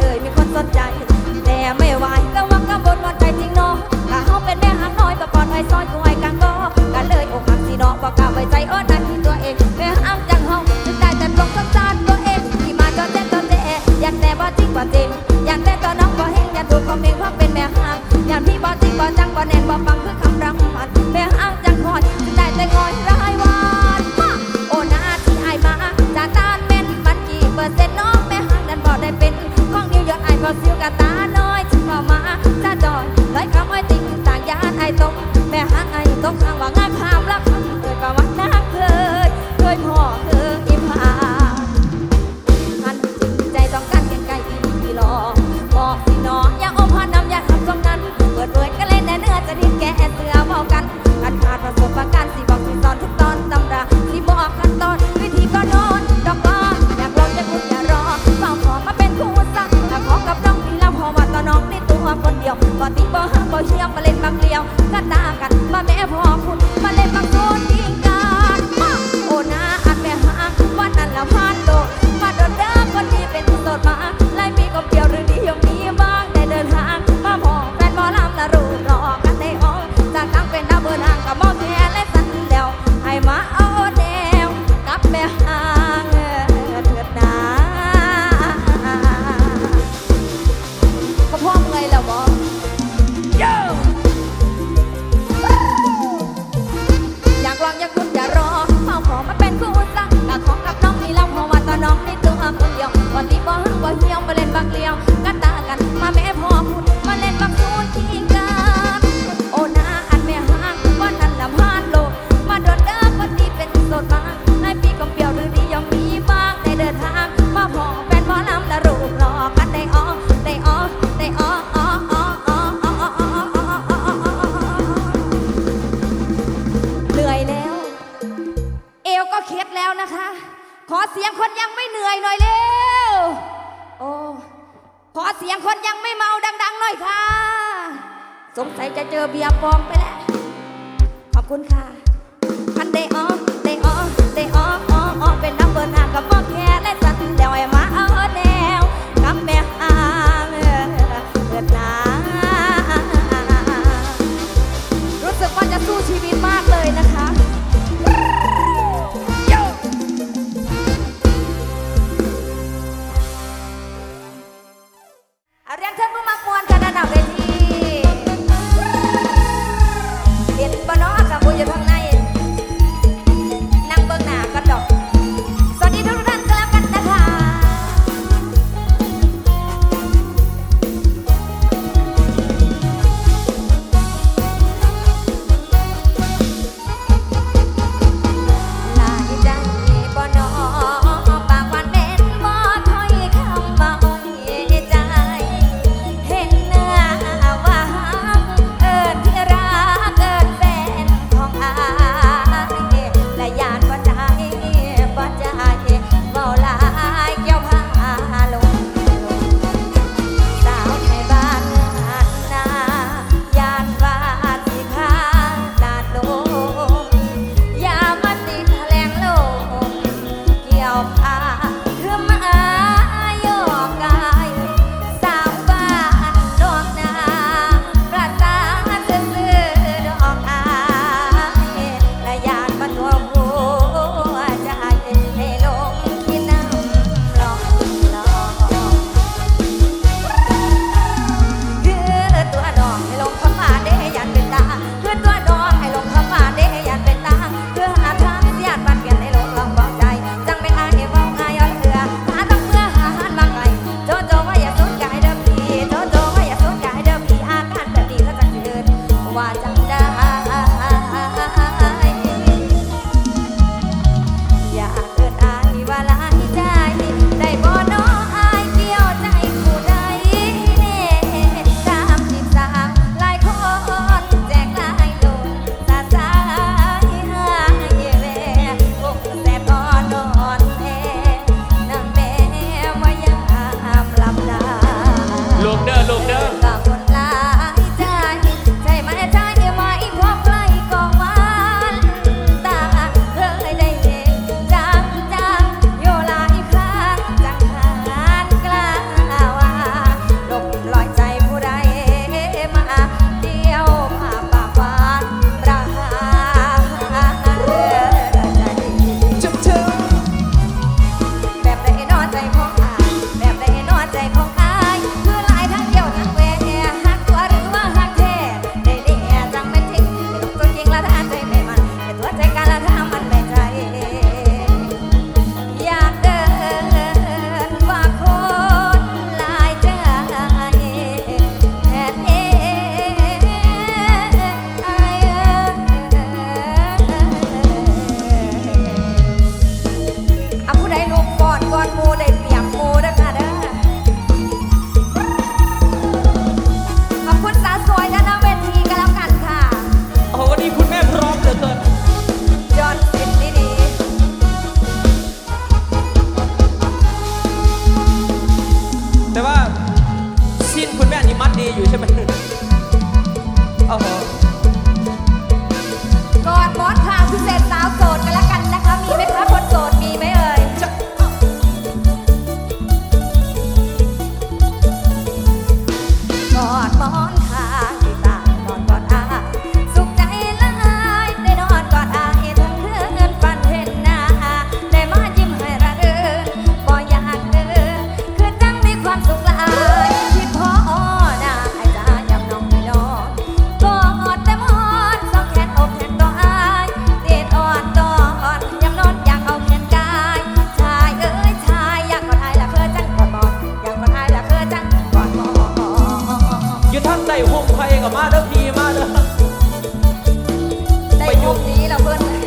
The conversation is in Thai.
เอ่ยมีคนสนใจ แต่ไม่ไหวก็วังก็งวลว่นใจจริงเนาะถ้าเขาเป็นแม่หันน้อยก็ปลอดภัยซ้อนตัวไอ้กังก็กันเลยอกหักสีเนาะบอกกลับไว้ใจอ้อนได้ที่ตัวเองแม่อ้ำจังเฮงจึงได้แต่ปลงสังสารตัวเองที่มาจนแจ้งจนแจ้อยากแต่บ่จริงบ่จริงอยากแต่ตอนน้องบ่เฮงอยากดูของเองเพราะเป็นแม่หักอยากพี่บ่จริงบ่จังบ่แน่นบ่ฟัง งไพ่กับมาเด้อพีมาเด้อไปยุคนี้แล้เพื่อน